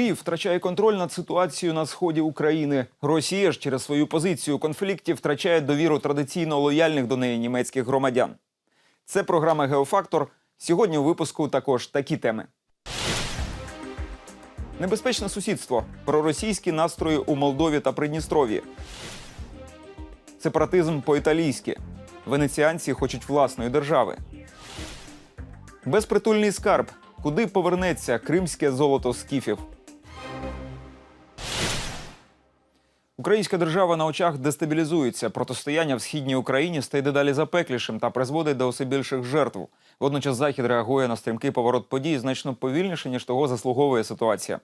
Київ втрачає контроль над ситуацією на сході України. Росія ж через свою позицію конфлікті втрачає довіру традиційно лояльних до неї німецьких громадян. Це програма Геофактор. Сьогодні у випуску також такі теми. Небезпечне сусідство, проросійські настрої у Молдові та Придністров'ї. Сепаратизм по-італійськи. Венеціанці хочуть власної держави. Безпритульний скарб. Куди повернеться кримське золото скіфів? Українська держава на очах дестабілізується. Протистояння в східній Україні стає дедалі запеклішим та призводить до усе більших жертв. Водночас захід реагує на стрімкий поворот подій значно повільніше, ніж того заслуговує ситуація.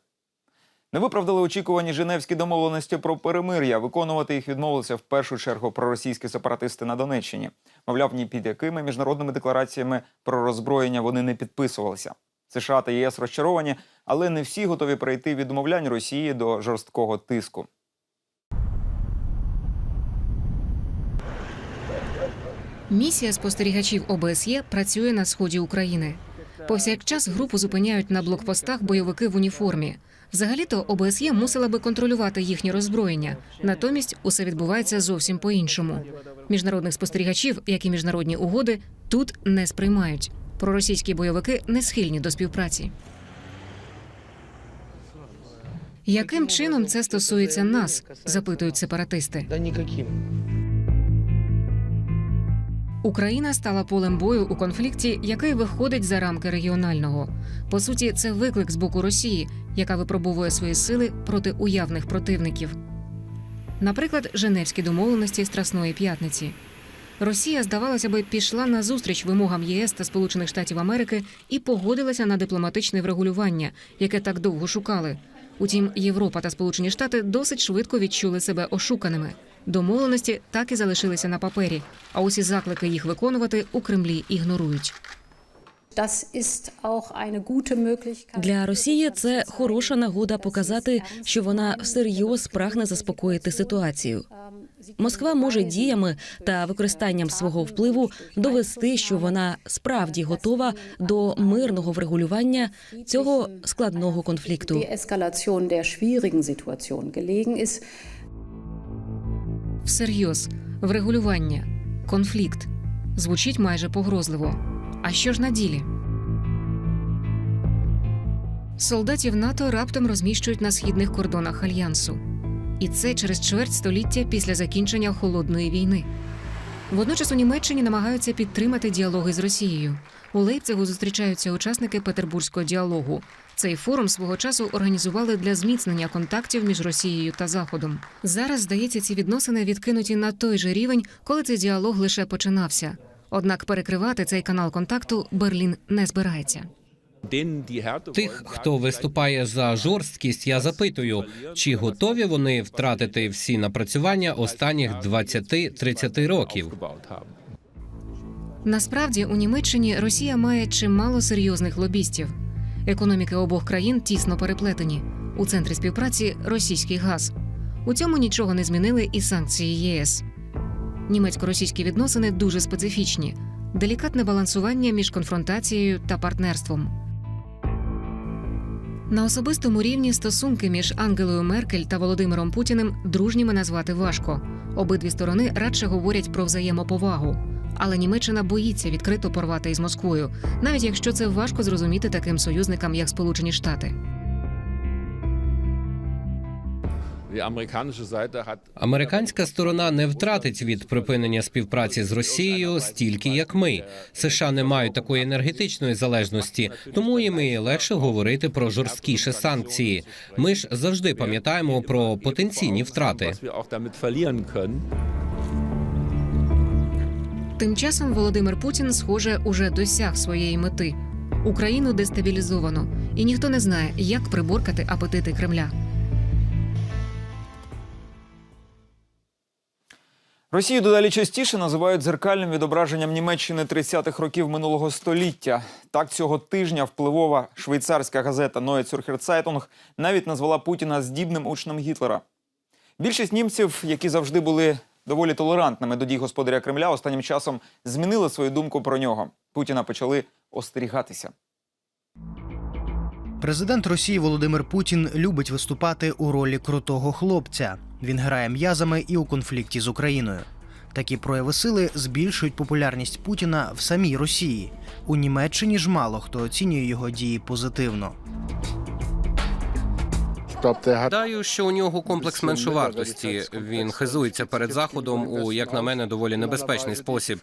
Не виправдали очікувані Женевські домовленості про перемир'я. Виконувати їх відмовилися в першу чергу проросійські сепаратисти на Донеччині. Мовляв, ні під якими міжнародними деклараціями про роззброєння вони не підписувалися. США та ЄС розчаровані, але не всі готові перейти від умовлянь Росії до жорсткого тиску. Місія спостерігачів ОБСЄ працює на сході України. Повсякчас групу зупиняють на блокпостах бойовики в уніформі. Взагалі-то ОБСЄ мусила би контролювати їхнє роззброєння. Натомість усе відбувається зовсім по-іншому. Міжнародних спостерігачів, як і міжнародні угоди, тут не сприймають. Проросійські бойовики не схильні до співпраці. Яким чином це стосується нас? запитують сепаратисти. Да никаким. Україна стала полем бою у конфлікті, який виходить за рамки регіонального. По суті, це виклик з боку Росії, яка випробовує свої сили проти уявних противників. Наприклад, Женевські домовленості Страсної п'ятниці. Росія, здавалося би, пішла на зустріч вимогам ЄС та Сполучених Штатів Америки і погодилася на дипломатичне врегулювання, яке так довго шукали. Утім, Європа та Сполучені Штати досить швидко відчули себе ошуканими. Домовленості так і залишилися на папері, а усі заклики їх виконувати у Кремлі ігнорують. Для Росії це хороша нагода показати, що вона всерйоз прагне заспокоїти ситуацію. Москва може діями та використанням свого впливу довести, що вона справді готова до мирного врегулювання цього складного конфлікту. Всерйоз, врегулювання, конфлікт звучить майже погрозливо. А що ж на ділі? Солдатів НАТО раптом розміщують на східних кордонах альянсу. І це через чверть століття після закінчення холодної війни. Водночас у Німеччині намагаються підтримати діалоги з Росією. У Лейпцигу зустрічаються учасники Петербурзького діалогу. Цей форум свого часу організували для зміцнення контактів між Росією та Заходом. Зараз, здається, ці відносини відкинуті на той же рівень, коли цей діалог лише починався. Однак перекривати цей канал контакту Берлін не збирається. Тих, хто виступає за жорсткість, я запитую, чи готові вони втратити всі напрацювання останніх 20-30 років? Насправді у Німеччині Росія має чимало серйозних лобістів. Економіки обох країн тісно переплетені. У центрі співпраці російський газ. У цьому нічого не змінили і санкції ЄС. Німецько-російські відносини дуже специфічні, делікатне балансування між конфронтацією та партнерством. На особистому рівні стосунки між Ангелою Меркель та Володимиром Путіним дружніми назвати важко. Обидві сторони радше говорять про взаємоповагу. Але Німеччина боїться відкрито порвати із Москвою, навіть якщо це важко зрозуміти таким союзникам, як Сполучені Штати. Американська сторона не втратить від припинення співпраці з Росією стільки, як ми. США не мають такої енергетичної залежності, тому їм і легше говорити про жорсткіші санкції. Ми ж завжди пам'ятаємо про потенційні втрати. Тим часом Володимир Путін, схоже, уже досяг своєї мети. Україну дестабілізовано, і ніхто не знає, як приборкати апетити Кремля. Росію дедалі частіше називають дзеркальним відображенням Німеччини 30-х років минулого століття. Так цього тижня впливова швейцарська газета Neue Zürcher Zeitung навіть назвала Путіна здібним учнем Гітлера. Більшість німців, які завжди були доволі толерантними до дій господаря Кремля, останнім часом змінили свою думку про нього. Путіна почали остерігатися. Президент Росії Володимир Путін любить виступати у ролі крутого хлопця. Він грає м'язами і у конфлікті з Україною. Такі прояви сили збільшують популярність Путіна в самій Росії. У Німеччині ж мало хто оцінює його дії позитивно. Гадаю, що у нього комплекс меншовартості. Він хизується перед заходом у, як на мене, доволі небезпечний спосіб.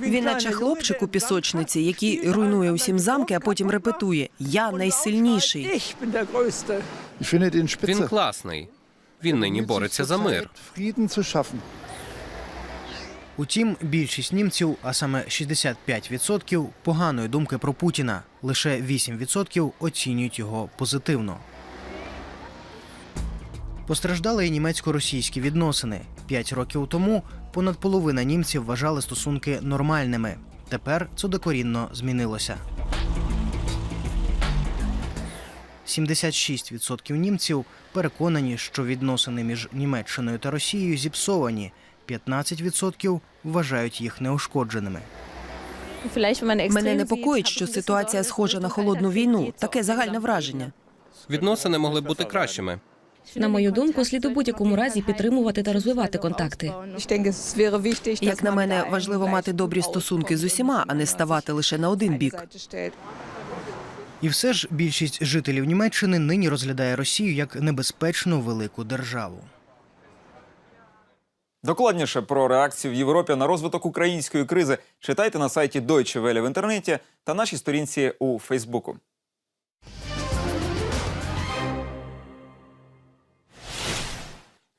Він наче хлопчик у пісочниці, який руйнує усім замки, а потім репетує: Я найсильніший. Він класний. Він нині бореться за мир. Утім, більшість німців, а саме 65%, поганої думки про Путіна. Лише 8% оцінюють його позитивно. Постраждали і німецько-російські відносини. П'ять років тому понад половина німців вважали стосунки нормальними. Тепер це докорінно змінилося. 76% німців переконані, що відносини між Німеччиною та Росією зіпсовані. 15% вважають їх неушкодженими. Мене непокоїть, що ситуація схожа на холодну війну. Таке загальне враження. Відносини могли б бути кращими. На мою думку, слід у будь-якому разі підтримувати та розвивати контакти. Як на мене, важливо мати добрі стосунки з усіма, а не ставати лише на один бік. І все ж більшість жителів Німеччини нині розглядає Росію як небезпечну велику державу. Докладніше про реакцію в Європі на розвиток української кризи читайте на сайті Deutsche Welle в інтернеті та нашій сторінці у Фейсбуку.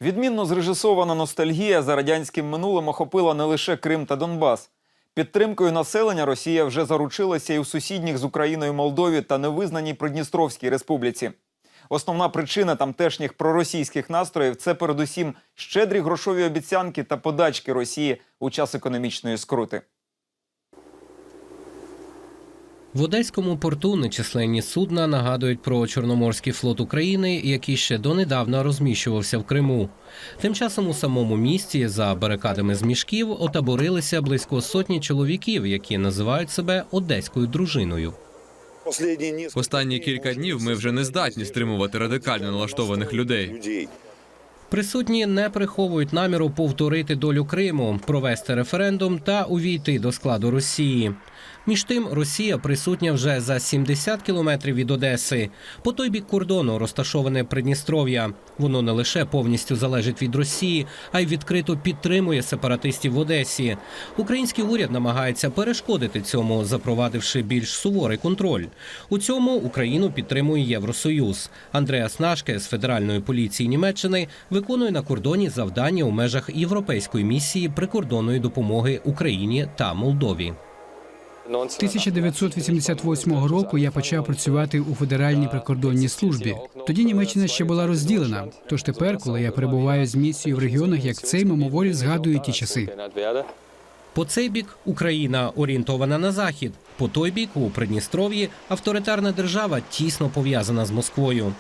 Відмінно зрежисована ностальгія за радянським минулим охопила не лише Крим та Донбас. Підтримкою населення Росія вже заручилася і у сусідніх з Україною Молдові та невизнаній Придністровській республіці. Основна причина тамтешніх проросійських настроїв це передусім щедрі грошові обіцянки та подачки Росії у час економічної скрути. В Одеському порту нечисленні судна нагадують про Чорноморський флот України, який ще донедавна розміщувався в Криму. Тим часом у самому місті за барикадами з мішків отаборилися близько сотні чоловіків, які називають себе одеською дружиною. Останні кілька днів ми вже не здатні стримувати радикально налаштованих людей. Присутні не приховують наміру повторити долю Криму, провести референдум та увійти до складу Росії. Між тим, Росія присутня вже за 70 кілометрів від Одеси. По той бік кордону розташоване Придністров'я. Воно не лише повністю залежить від Росії, а й відкрито підтримує сепаратистів в Одесі. Український уряд намагається перешкодити цьому, запровадивши більш суворий контроль. У цьому Україну підтримує Євросоюз. Андреас Нашке з федеральної поліції Німеччини виконує на кордоні завдання у межах європейської місії прикордонної допомоги Україні та Молдові. 1988 року я почав працювати у федеральній прикордонній службі. Тоді Німеччина ще була розділена. Тож тепер, коли я перебуваю з місією в регіонах, як цей, мимоволі згадую ті часи. По цей бік Україна орієнтована на захід. По той бік у Придністров'ї авторитарна держава тісно пов'язана з Москвою.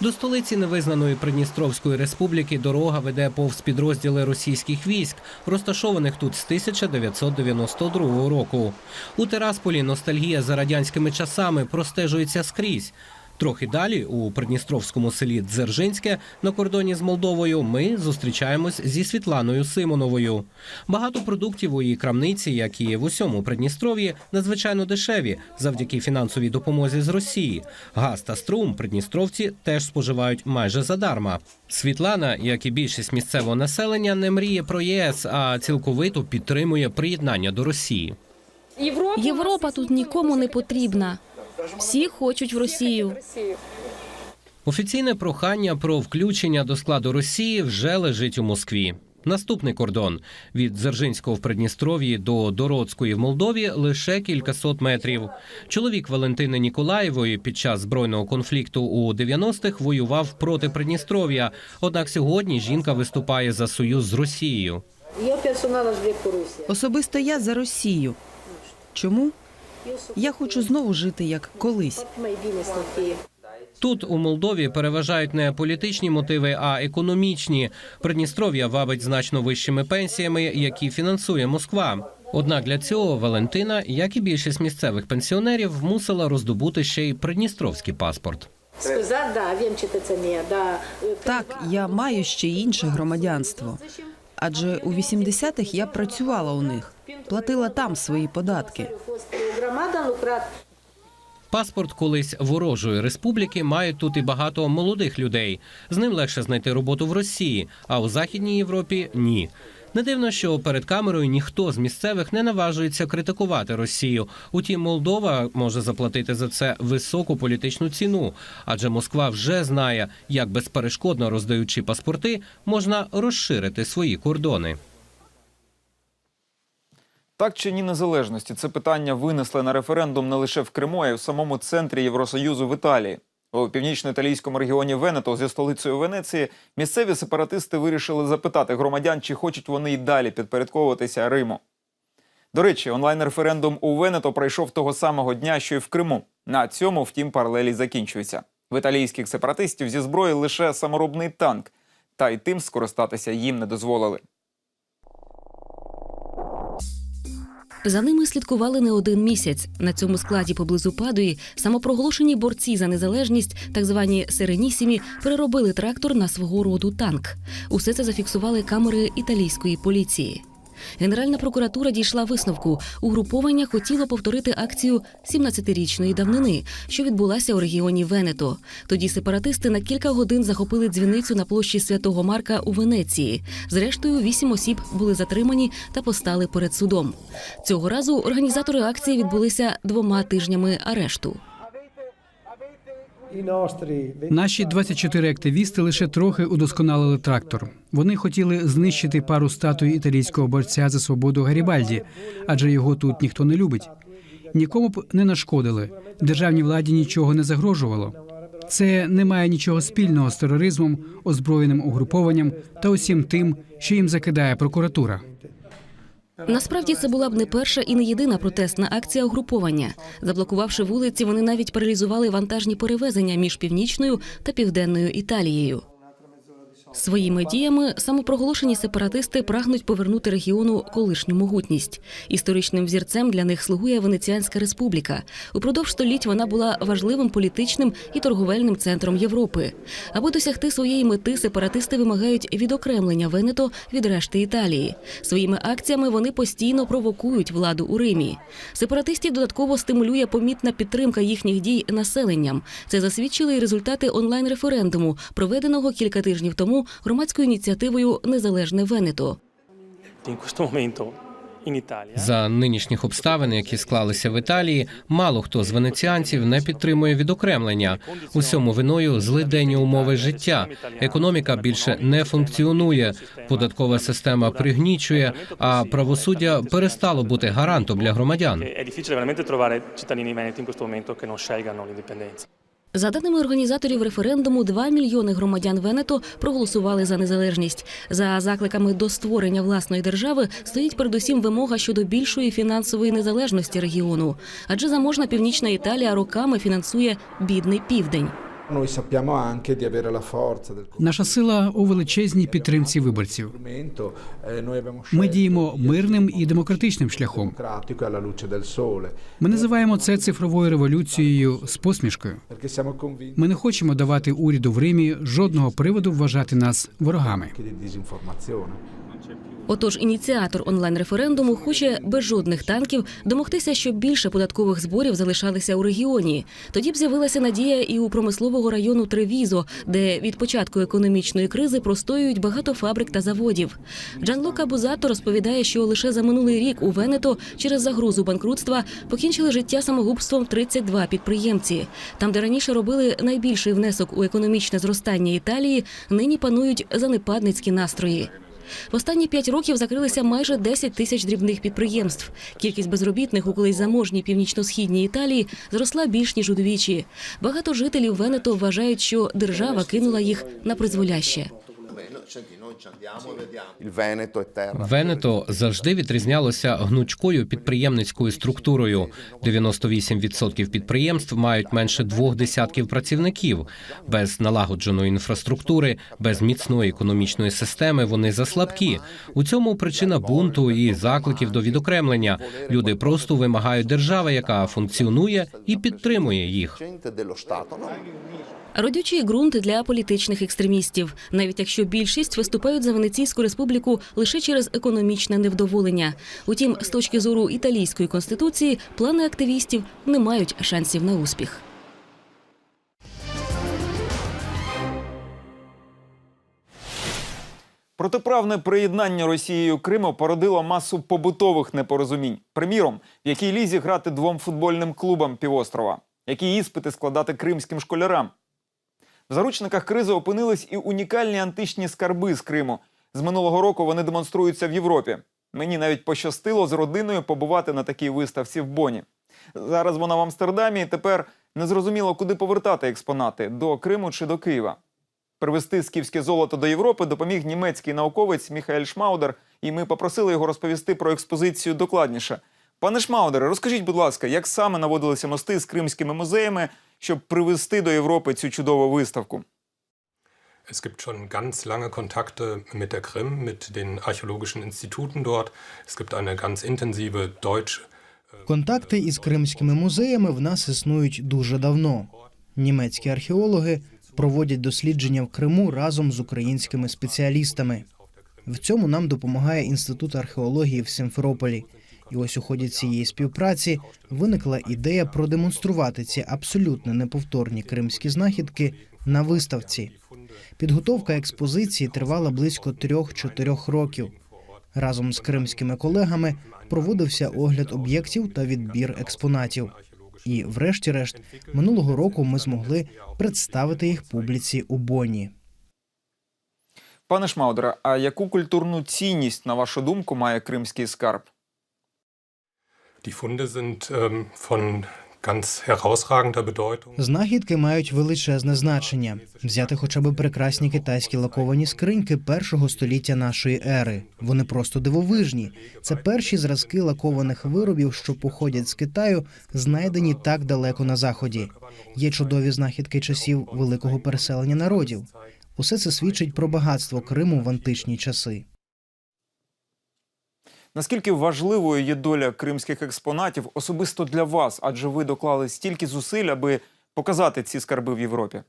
До столиці невизнаної Придністровської республіки дорога веде повз підрозділи російських військ, розташованих тут з 1992 року. У Терасполі ностальгія за радянськими часами простежується скрізь. Трохи далі, у придністровському селі Дзержинське на кордоні з Молдовою, ми зустрічаємось зі Світланою Симоновою. Багато продуктів у її крамниці, як і в усьому Придністров'ї, надзвичайно дешеві завдяки фінансовій допомозі з Росії. Газ та струм придністровці теж споживають майже задарма. Світлана, як і більшість місцевого населення, не мріє про ЄС, а цілковито підтримує приєднання до Росії. Європа тут нікому не потрібна. Всі хочуть в Росію. Офіційне прохання про включення до складу Росії вже лежить у Москві. Наступний кордон від Дзержинського в Придністров'ї до Дородської в Молдові лише кількасот метрів. Чоловік Валентини Ніколаєвої під час збройного конфлікту у 90-х воював проти Придністров'я. Однак сьогодні жінка виступає за союз з Росією. Особисто я за Росію. Чому? Я хочу знову жити як колись. Тут у Молдові переважають не політичні мотиви, а економічні. Придністров'я вабить значно вищими пенсіями, які фінансує Москва. Однак для цього Валентина, як і більшість місцевих пенсіонерів, мусила роздобути ще й придністровський паспорт. Так, я маю ще й інше громадянство. Адже у 80-х я працювала у них, платила там свої податки. Громада, Украд, Паспорт колись ворожої республіки має тут і багато молодих людей. З ним легше знайти роботу в Росії, а у Західній Європі ні. Не дивно, що перед камерою ніхто з місцевих не наважується критикувати Росію. Утім, Молдова може заплатити за це високу політичну ціну, адже Москва вже знає, як безперешкодно роздаючи паспорти, можна розширити свої кордони. Так чи ні незалежності це питання винесли на референдум не лише в Криму, а й в самому центрі Євросоюзу в Італії. У північно-італійському регіоні Венето зі столицею Венеції місцеві сепаратисти вирішили запитати громадян, чи хочуть вони й далі підпорядковуватися Риму. До речі, онлайн-референдум у Венето пройшов того самого дня, що й в Криму. На цьому, втім, паралелі закінчуються. В італійських сепаратистів зі зброї лише саморобний танк, та й тим скористатися їм не дозволили. За ними слідкували не один місяць. На цьому складі поблизу Падуї самопроголошені борці за незалежність, так звані Серенісімі, переробили трактор на свого роду танк. Усе це зафіксували камери італійської поліції. Генеральна прокуратура дійшла висновку. Угруповання хотіло повторити акцію 17-річної давнини, що відбулася у регіоні Венето. Тоді сепаратисти на кілька годин захопили дзвіницю на площі Святого Марка у Венеції. Зрештою, вісім осіб були затримані та постали перед судом. Цього разу організатори акції відбулися двома тижнями арешту. Наші 24 активісти лише трохи удосконалили трактор. Вони хотіли знищити пару статуй італійського борця за свободу Гарібальді, адже його тут ніхто не любить. Нікому б не нашкодили. Державній владі нічого не загрожувало. Це не має нічого спільного з тероризмом, озброєним угрупованням та усім тим, що їм закидає прокуратура. Насправді це була б не перша і не єдина протестна акція угруповання. Заблокувавши вулиці, вони навіть паралізували вантажні перевезення між північною та південною Італією. Своїми діями самопроголошені сепаратисти прагнуть повернути регіону колишню могутність. Історичним взірцем для них слугує Венеціанська республіка. Упродовж століть вона була важливим політичним і торговельним центром Європи. Аби досягти своєї мети, сепаратисти вимагають відокремлення Венето від решти Італії. Своїми акціями вони постійно провокують владу у Римі. Сепаратистів додатково стимулює помітна підтримка їхніх дій населенням. Це засвідчили і результати онлайн-референдуму, проведеного кілька тижнів тому громадською ініціативою Незалежне Венето. За нинішніх обставин, які склалися в Італії, мало хто з венеціанців не підтримує відокремлення. Усьому виною злиденні умови життя. Економіка більше не функціонує. Податкова система пригнічує, а правосуддя перестало бути гарантом для громадян. За даними організаторів референдуму, 2 мільйони громадян Венето проголосували за незалежність. За закликами до створення власної держави стоїть передусім вимога щодо більшої фінансової незалежності регіону, адже заможна північна Італія роками фінансує бідний південь. Наша сила у величезній підтримці виборців. Eh, Ми діємо мирним і демократичним шляхом. e Ми називаємо це цифровою революцією з посмішкою. Ми не хочемо давати уряду в Римі жодного приводу вважати нас ворогами. Отож, ініціатор онлайн-референдуму хоче без жодних танків домогтися, щоб більше податкових зборів залишалися у регіоні. Тоді б з'явилася надія і у промислового району Тревізо, де від початку економічної кризи простоюють багато фабрик та заводів. Джанлука Бузато розповідає, що лише за минулий рік у Венето через загрозу банкрутства покінчили життя самогубством 32 підприємці. Там, де раніше робили найбільший внесок у економічне зростання Італії, нині панують занепадницькі настрої. В останні п'ять років закрилися майже 10 тисяч дрібних підприємств. Кількість безробітних у колись заможній північно-східній Італії зросла більш ніж удвічі. Багато жителів Венето вважають, що держава кинула їх на призволяще. Венето завжди відрізнялося гнучкою підприємницькою структурою. 98% підприємств мають менше двох десятків працівників. Без налагодженої інфраструктури, без міцної економічної системи вони заслабкі. У цьому причина бунту і закликів до відокремлення. Люди просто вимагають держави, яка функціонує і підтримує їх. Родючий ґрунт для політичних екстремістів, навіть якщо більшість виступають за Венеційську республіку лише через економічне невдоволення. Утім, з точки зору італійської конституції, плани активістів не мають шансів на успіх. Протиправне приєднання Росією Криму породило масу побутових непорозумінь. Приміром, в якій лізі грати двом футбольним клубам півострова, які іспити складати кримським школярам. В заручниках кризи опинились і унікальні античні скарби з Криму. З минулого року вони демонструються в Європі. Мені навіть пощастило з родиною побувати на такій виставці в Боні. Зараз вона в Амстердамі, і тепер незрозуміло, куди повертати експонати до Криму чи до Києва. Привезти скіфське золото до Європи допоміг німецький науковець Міхаель Шмаудер, і ми попросили його розповісти про експозицію докладніше. Пане Шмаудере, розкажіть, будь ласка, як саме наводилися мости з кримськими музеями, щоб привезти до Європи цю чудову виставку? Es gibt schon ganz lange Kontakte mit der Krim, mit den archäologischen Instituten dort. Es gibt eine ganz intensive deutsche Контакти із кримськими музеями в нас існують дуже давно. Німецькі археологи проводять дослідження в Криму разом з українськими спеціалістами. В цьому нам допомагає інститут археології в Сімферополі. І ось у ході цієї співпраці виникла ідея продемонструвати ці абсолютно неповторні кримські знахідки на виставці. Підготовка експозиції тривала близько трьох-чотирьох років. Разом з кримськими колегами проводився огляд об'єктів та відбір експонатів. І, врешті-решт, минулого року ми змогли представити їх публіці у Бонні. Пане Шмаудере, а яку культурну цінність, на вашу думку, має кримський скарб? Die Funde sind ähm, von. Знахідки мають величезне значення. Взяти хоча б прекрасні китайські лаковані скриньки першого століття нашої ери. Вони просто дивовижні. Це перші зразки лакованих виробів, що походять з Китаю, знайдені так далеко на заході. Є чудові знахідки часів великого переселення народів. Усе це свідчить про багатство Криму в античні часи. Наскільки важливою є доля кримських експонатів особисто для вас, адже ви доклали стільки зусиль, аби показати ці скарби в Європі?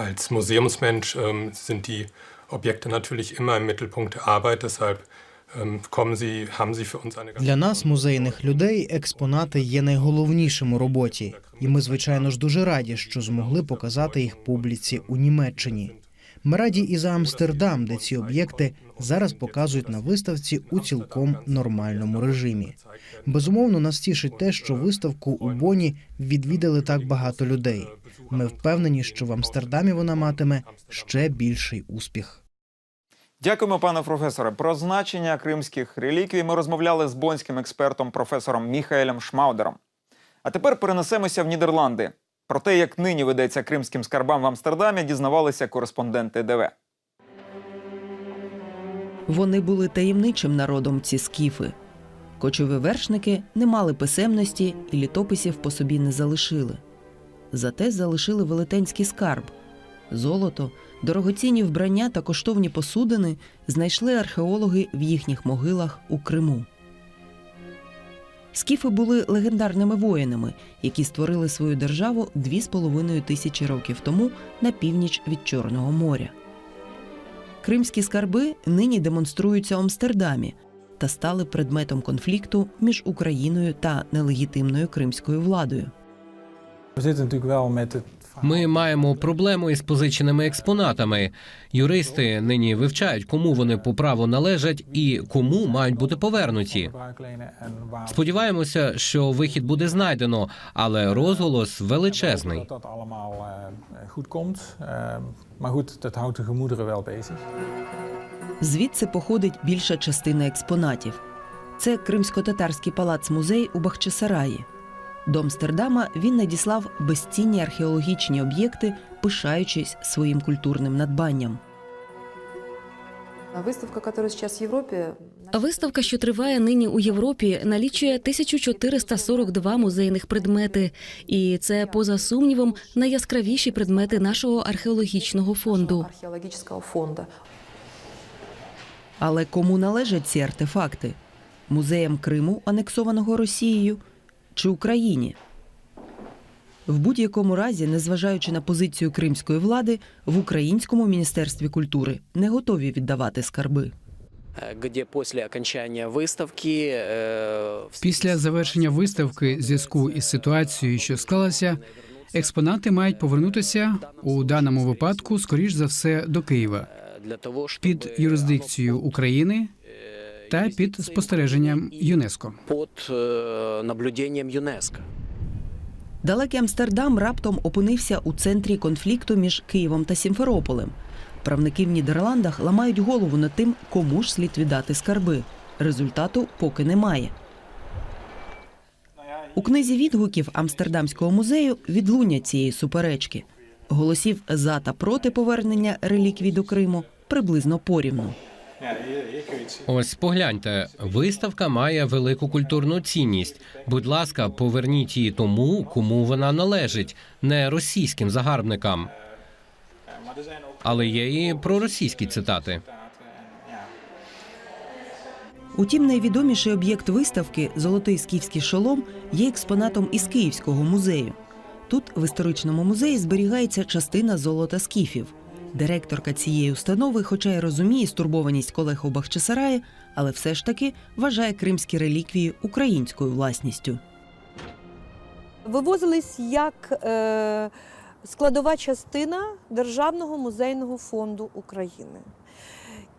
Als Museumsmensch ähm, sind die Objekte natürlich immer im Mittelpunkt der Arbeit, deshalb ähm, kommen sie, haben sie für uns eine ganz Для нас, музейних людей, експонати є найголовнішим у роботі, і ми, звичайно ж, дуже раді, що змогли показати їх публіці у Німеччині. Ми раді і за Амстердам, де ці об'єкти зараз показують на виставці у цілком нормальному режимі. Безумовно, нас тішить те, що виставку у Боні відвідали так багато людей. Ми впевнені, що в Амстердамі вона матиме ще більший успіх. Дякуємо, пане професоре. Про значення кримських реліквій ми розмовляли з бонським експертом професором Міхаелем Шмаудером. А тепер перенесемося в Нідерланди. Про те, як нині ведеться кримським скарбам в Амстердамі, дізнавалися кореспонденти ДВ. Вони були таємничим народом, ці скіфи. Кочові вершники не мали писемності і літописів по собі не залишили. Зате залишили велетенський скарб. Золото, дорогоцінні вбрання та коштовні посудини знайшли археологи в їхніх могилах у Криму. Скіфи були легендарними воїнами, які створили свою державу дві з половиною тисячі років тому на північ від Чорного моря. Кримські скарби нині демонструються в Амстердамі та стали предметом конфлікту між Україною та нелегітимною кримською владою. Ми маємо проблему із позиченими експонатами. Юристи нині вивчають, кому вони по праву належать і кому мають бути повернуті. Сподіваємося, що вихід буде знайдено, але розголос величезний. Звідси походить більша частина експонатів. Це кримсько-татарський палац-музей у Бахчисараї. До Амстердама він надіслав безцінні археологічні об'єкти, пишаючись своїм культурним надбанням. Выставка, которая сейчас в Европе, Виставка, що триває нині у Європі, налічує 1442 музейних предмети, і це поза сумнівом найяскравіші предмети нашого археологічного фонду. археологического фонда. Але кому належать ці артефакти? Музеям Криму, анексованого Росією, чи Україні? В будь-якому разі, незважаючи на позицію кримської влади, в українському міністерстві культури не готові віддавати скарби. где после окончания выставки э, в Після завершення виставки, в зв'язку із ситуацією, що склалася, експонати мають повернутися у даному випадку, скоріш за все, до Києва для того, чтобы під юрисдикцією України та під спостереженням ЮНЕСКО. под э, наблюдением ЮНЕСКО. Далекий Амстердам раптом опинився у центрі конфлікту між Києвом та Сімферополем. Правники в Нідерландах ламають голову над тим, кому ж слід віддати скарби. Результату поки немає. У книзі відгуків Амстердамського музею відлуння цієї суперечки. Голосів за та проти повернення реліквій до Криму приблизно порівну. Ось погляньте, виставка має велику культурну цінність. Будь ласка, поверніть її тому, кому вона належить, не російським загарбникам. Але є і проросійські цитати. Утім, найвідоміший об'єкт виставки Золотий скіфський шолом є експонатом із Київського музею. Тут в історичному музеї зберігається частина золота скіфів. Директорка цієї установи, хоча й розуміє стурбованість колег у Бахчисараї, але все ж таки вважає кримські реліквії українською власністю. вивозились як е, складова частина Державного музейного фонду України.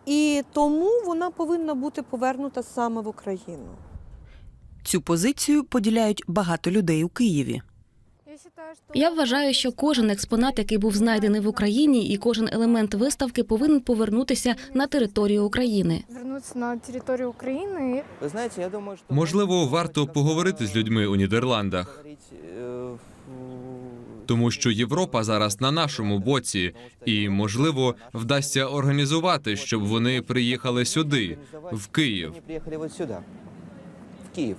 І тому вона повинна бути повернута саме в Україну. Цю позицію поділяють багато людей у Києві. Я вважаю, що кожен експонат, який був знайдений в Україні, і кожен елемент виставки повинен повернутися на територію України. Вернуться на територію України. Вы знаете, я думаю, что... Можливо, варто поговорити з людьми у Нідерландах, тому що Європа зараз на нашому боці, і можливо вдасться організувати, щоб вони приїхали сюди, в Київ. Вот сюда, в Киев.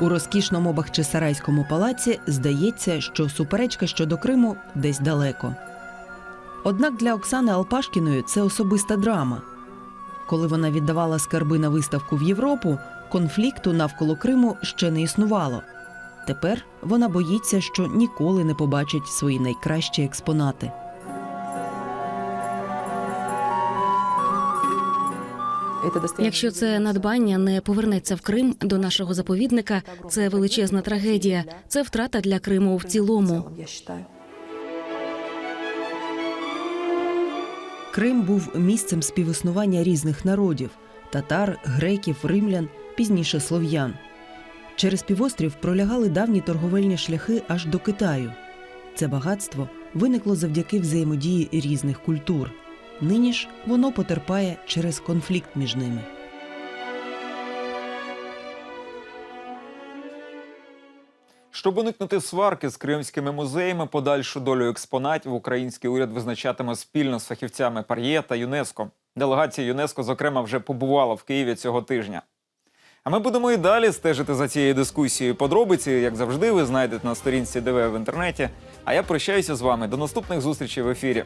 У розкішному Бахчисарайському палаці здається, що суперечка щодо Криму десь далеко. Однак для Оксани Алпашкіної це особиста драма. Коли вона віддавала скарби на виставку в Європу, конфлікту навколо Криму ще не існувало. Тепер вона боїться, що ніколи не побачить свої найкращі експонати. Якщо це надбання не повернеться в Крим до нашого заповідника, це величезна трагедія. Це втрата для Криму в цілому. Крим був місцем співіснування різних народів татар, греків, римлян, пізніше слов'ян. Через півострів пролягали давні торговельні шляхи аж до Китаю. Це багатство виникло завдяки взаємодії різних культур. Нині ж воно потерпає через конфлікт між ними. Щоб уникнути сварки з кримськими музеями, подальшу долю експонатів український уряд визначатиме спільно з фахівцями Пар'є та ЮНЕСКО. Делегація ЮНЕСКО, зокрема, вже побувала в Києві цього тижня. А ми будемо і далі стежити за цією дискусією. Подробиці, як завжди, ви знайдете на сторінці ДВ в інтернеті. А я прощаюся з вами до наступних зустрічей в ефірі.